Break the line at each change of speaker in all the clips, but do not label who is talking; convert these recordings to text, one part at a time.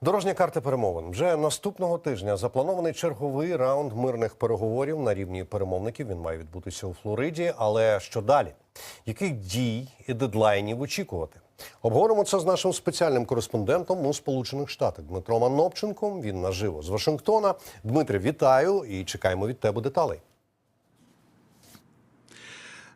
Дорожня карта перемовин вже наступного тижня запланований черговий раунд мирних переговорів на рівні перемовників. Він має відбутися у Флориді. Але що далі? Яких дій і дедлайнів очікувати? Обговоримо це з нашим спеціальним кореспондентом у Сполучених Штатах Дмитром Анопченком. Він наживо з Вашингтона. Дмитре, вітаю і чекаємо від тебе деталей.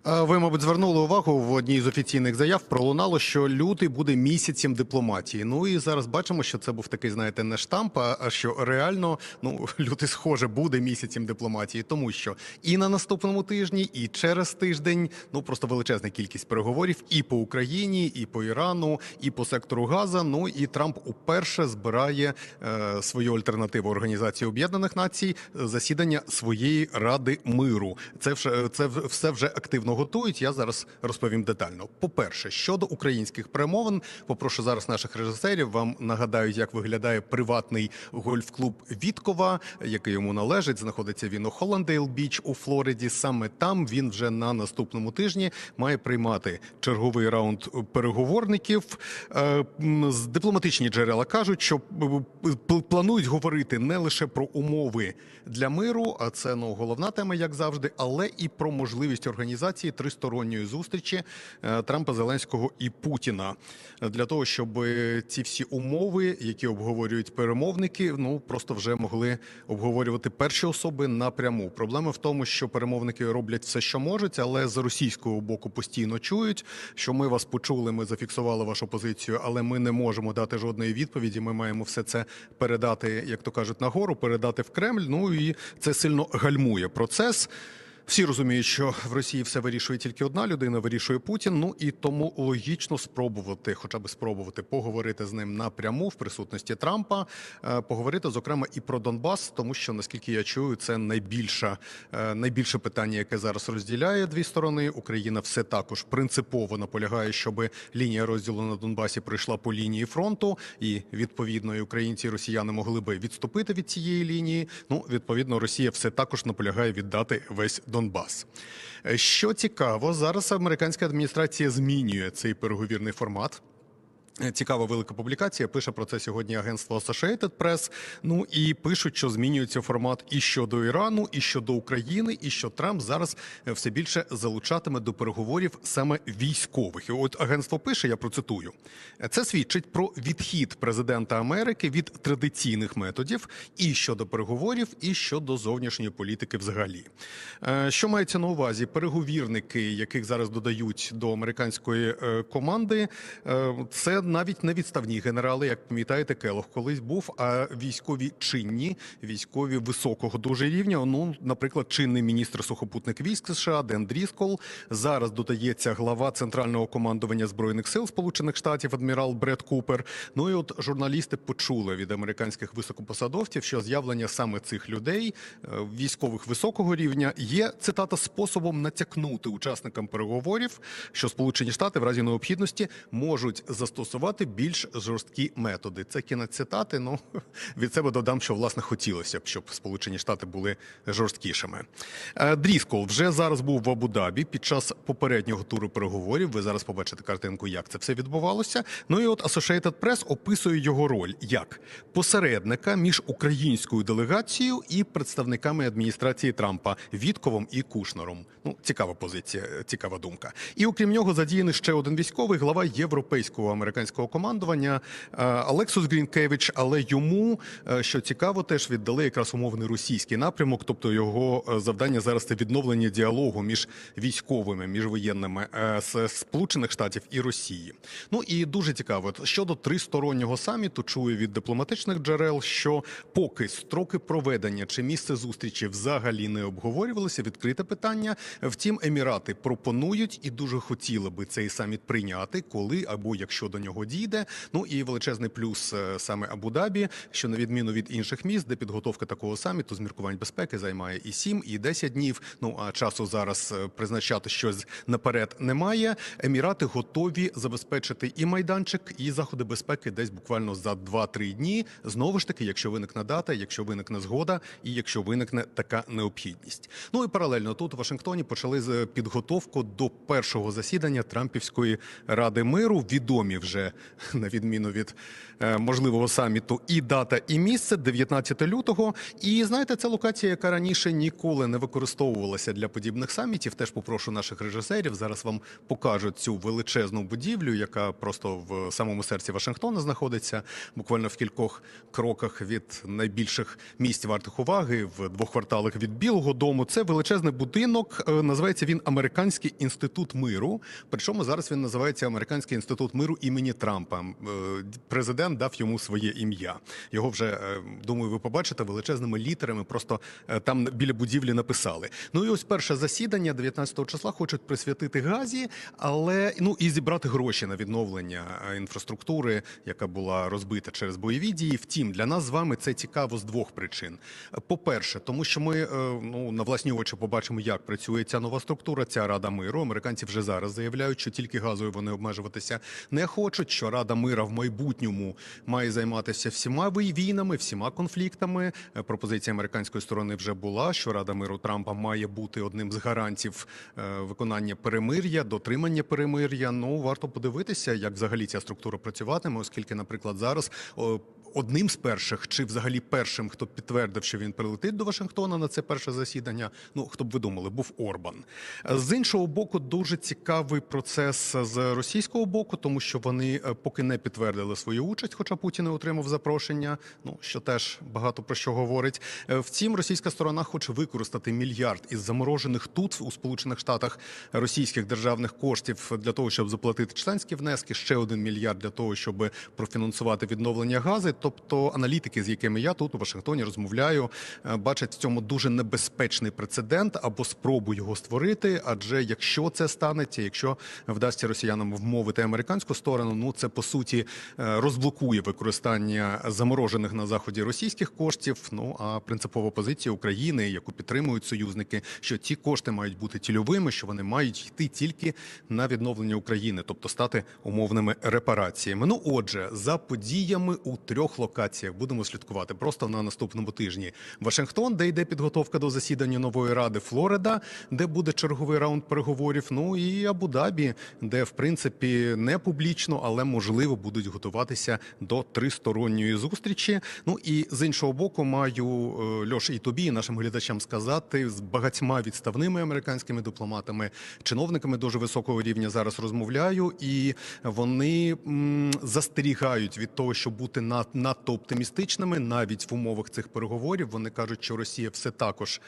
Е, Ви, мабуть, звернули увагу в одній з офіційних заяв. Пролунало, що лютий буде місяцем дипломатії. Ну і зараз бачимо, що це був такий, знаєте, не штамп, а що реально ну лютий, схоже, буде місяцем дипломатії, тому що і на наступному тижні, і через тиждень ну просто величезна кількість переговорів і по Україні, і по Ірану, і по сектору Газа. Ну і Трамп уперше збирає е, свою альтернативу Організації Об'єднаних Націй е, засідання своєї ради миру. Це вже це все вже активно готують. Я зараз розповім детально. По перше, щодо українських перемовин, попрошу зараз наших режисерів. Вам нагадають, як виглядає приватний гольф-клуб Віткова, який йому належить. Знаходиться він у Холландейл Біч у Флориді. Саме там він вже на наступному тижні має приймати черговий раунд переговорників. Е, Дипломатичні джерела кажуть, що п- планують говорити не лише про умови для миру, а це ну головна тема, як завжди, але і про можливість організації тристоронньої зустрічі е, Трампа, Зеленського і Путіна для того, щоб ці всі умови, які обговорюють перемовники, ну просто вже могли обговорювати перші особи напряму. Проблема в тому, що перемовники роблять все, що можуть, але з російського боку постійно чують, що ми вас почули, ми зафіксували вашу позицію, але ми не можемо дати жодної відповіді. Ми маємо все це передати, як то кажуть, нагору, передати в Кремль. Ну і це сильно гальмує процес. Всі розуміють, що в Росії все вирішує тільки одна людина, вирішує Путін. Ну і тому логічно спробувати, хоча б спробувати поговорити з ним напряму в присутності Трампа, е, поговорити зокрема і про Донбас, тому що наскільки я чую, це найбільше, найбільше питання, яке зараз розділяє дві сторони. Україна все також принципово наполягає, щоб лінія розділу на Донбасі пройшла по лінії фронту, і відповідно і українці і росіяни могли би відступити від цієї лінії. Ну відповідно, Росія все також наполягає віддати весь Донбас. Е, Що цікаво, зараз американська адміністрація змінює цей переговірний формат. Е, Цікава велика публікація. Пише про це сьогодні агентство Associated Press. Ну і пишуть, що змінюється формат і щодо Ірану, і щодо України, і що Трамп зараз е, все більше залучатиме до переговорів саме військових. І от агентство пише, я процитую: «Е, це свідчить про відхід президента Америки від традиційних методів і щодо переговорів, і щодо зовнішньої політики взагалі. Що мається на увазі? Переговірники, яких зараз додають до американської команди, е, навіть не відставні генерали, як пам'ятаєте, Келох колись був, а військові чинні, військові високого дуже рівня. Ну, наприклад, чинний міністр сухопутних військ США Ден Дріскол. Зараз додається глава центрального командування збройних сил Сполучених Штатів, адмірал Бред Купер. Ну і от журналісти почули від американських високопосадовців, що з'явлення саме цих людей, е, військових високого рівня, є цитата способом натякнути учасникам переговорів, що Сполучені Штати в разі необхідності можуть застосувати більш жорсткі методи. Це кінець цитати. Ну від себе додам, що власне хотілося б, щоб Сполучені Штати були жорсткішими. Е, Дріскол вже зараз був в Абу-Дабі під час попереднього туру переговорів. Ви зараз побачите картинку, як це все відбувалося. Ну і от Associated Press описує його роль як посередника між українською делегацією і представниками адміністрації Трампа Вітковом і Кушнером. Ну, цікава позиція, цікава думка. І окрім нього задіяний ще один військовий глава європейського американського командування е, Алексус Грінкевич. Але йому е, що цікаво, теж віддали якраз умовний російський напрямок, тобто його е, завдання зараз це відновлення діалогу між військовими, між воєнними з Сполучених Штатів і Росії. Ну і дуже цікаво щодо тристороннього саміту. Чую від дипломатичних джерел, що поки строки проведення чи місце зустрічі взагалі не обговорювалися. Відкрите питання. Втім, емірати пропонують і дуже хотіли би цей саміт прийняти, коли або якщо до нього дійде. Ну і величезний плюс е, саме Абу-Дабі, що на відміну від інших міст, де підготовка такого саміту з міркувань безпеки займає і 7, і 10 днів. Ну а часу зараз е, призначати щось наперед немає. Емірати готові забезпечити і майданчик, і заходи безпеки десь буквально за 2-3 дні. Знову ж таки, якщо виникне дата, якщо виникне згода, і якщо виникне така необхідність. Ну і паралельно тут у Вашингтоні почали з підготовку до першого засідання Трампівської ради миру. Відомі вже на відміну від е, можливого саміту і дата, і місце 19 лютого. І знаєте, це локація, яка раніше ніколи не використовувалася для подібних самітів. Теж попрошу наших режисерів. Зараз вам покажуть цю величезну будівлю, яка просто в самому серці Вашингтона знаходиться, буквально в кількох кроках від найбільших місць вартих уваги, в двох кварталах від Білого Дому. Це величезний будинок. е, Називається він Американський інститут миру. Причому зараз він називається Американський інститут миру імені Трампа. Е, Президент дав йому своє ім'я. Його вже е, думаю, ви побачите величезними літерами. Просто е, там біля будівлі написали. Ну і ось перше засідання 19 числа хочуть присвятити газі, але ну і зібрати гроші на відновлення інфраструктури, яка була розбита через бойові дії. Втім, для нас з вами це цікаво з двох причин. По-перше, тому що ми ну на власні очі побачимо, як працює ця нова структура, ця рада миру. Американці вже зараз заявляють, що тільки газою вони обмежуватися не хочуть. Що Рада мира в майбутньому має займатися всіма війнами, всіма конфліктами. Е, Пропозиція американської сторони вже була, що Рада миру Трампа має бути одним з гарантів е, виконання перемир'я, дотримання перемир'я. Ну варто подивитися, як взагалі ця структура працюватиме, оскільки, наприклад, зараз. Одним з перших, чи взагалі першим, хто підтвердив, що він прилетить до Вашингтона на це перше засідання. Ну хто б ви думали, був Орбан. З іншого боку, дуже цікавий процес з російського боку, тому що вони е, поки не підтвердили свою участь, хоча Путін не отримав запрошення. Ну що теж багато про що говорить. Е, Втім, російська сторона хоче використати мільярд із заморожених тут у Сполучених Штатах російських державних коштів для того, щоб заплатити членські внески. Ще один мільярд для того, щоб профінансувати відновлення гази. Тобто аналітики, з якими я тут у Вашингтоні розмовляю, е, бачать в цьому дуже небезпечний прецедент або спробу його створити. Адже якщо це станеться, якщо вдасться росіянам вмовити американську сторону, ну це по суті е, розблокує використання заморожених на заході російських коштів. Ну а принципова позиція України, яку підтримують союзники, що ці кошти мають бути цільовими, що вони мають йти тільки на відновлення України, тобто стати умовними репараціями. Ну отже, за подіями у трьох локаціях будемо слідкувати просто на наступному тижні. Вашингтон, де йде підготовка до засідання нової ради, Флорида, де буде черговий раунд переговорів. Ну і Абу-Дабі, де в принципі не публічно, але можливо будуть готуватися до тристоронньої зустрічі. Ну і з іншого боку, маю е, Льош і тобі, і нашим глядачам сказати з багатьма відставними американськими дипломатами, чиновниками дуже високого рівня зараз розмовляю, і вони м, застерігають від того, щоб бути над, надто оптимістичними, навіть в умовах цих переговорів. Вони кажуть, що Росія все також.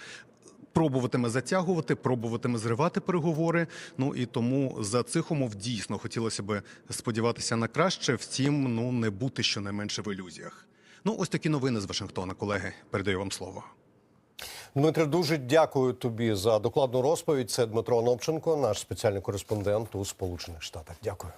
Пробуватиме затягувати, пробуватиме зривати переговори. Ну і тому за цих умов дійсно хотілося б сподіватися на краще. Втім, ну не бути щонайменше в ілюзіях. Ну, ось такі новини з Вашингтона, колеги. Передаю вам слово.
Дмитре, дуже дякую тобі за докладну розповідь. Це Дмитро Новченко, наш спеціальний кореспондент у Сполучених Штатах. Дякую.